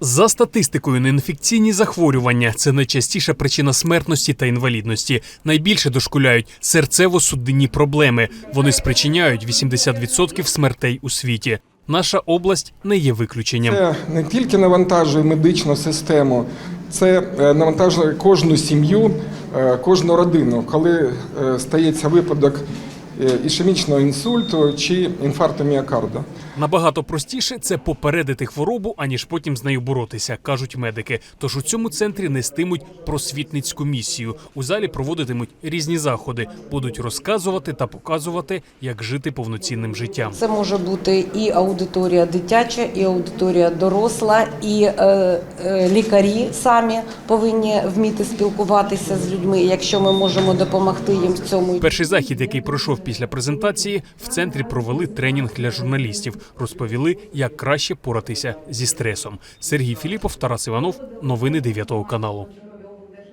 За статистикою, неінфекційні захворювання це найчастіша причина смертності та інвалідності. Найбільше дошкуляють серцево-судинні проблеми. Вони спричиняють 80% смертей у світі. Наша область не є виключенням. Це не тільки навантажує медичну систему, це е, навантажує кожну сім'ю, е, кожну родину, коли е, стається випадок ішемічного інсульту чи інфаркту міокарда. Набагато простіше це попередити хворобу, аніж потім з нею боротися, кажуть медики. Тож у цьому центрі нестимуть просвітницьку місію. У залі проводитимуть різні заходи, будуть розказувати та показувати, як жити повноцінним життям. Це може бути і аудиторія дитяча, і аудиторія доросла, і е, е, лікарі самі повинні вміти спілкуватися з людьми. Якщо ми можемо допомогти їм в цьому. Перший захід, який пройшов після презентації, в центрі провели тренінг для журналістів. Розповіли, як краще поратися зі стресом. Сергій Філіпов, Тарас Іванов. Новини 9 каналу.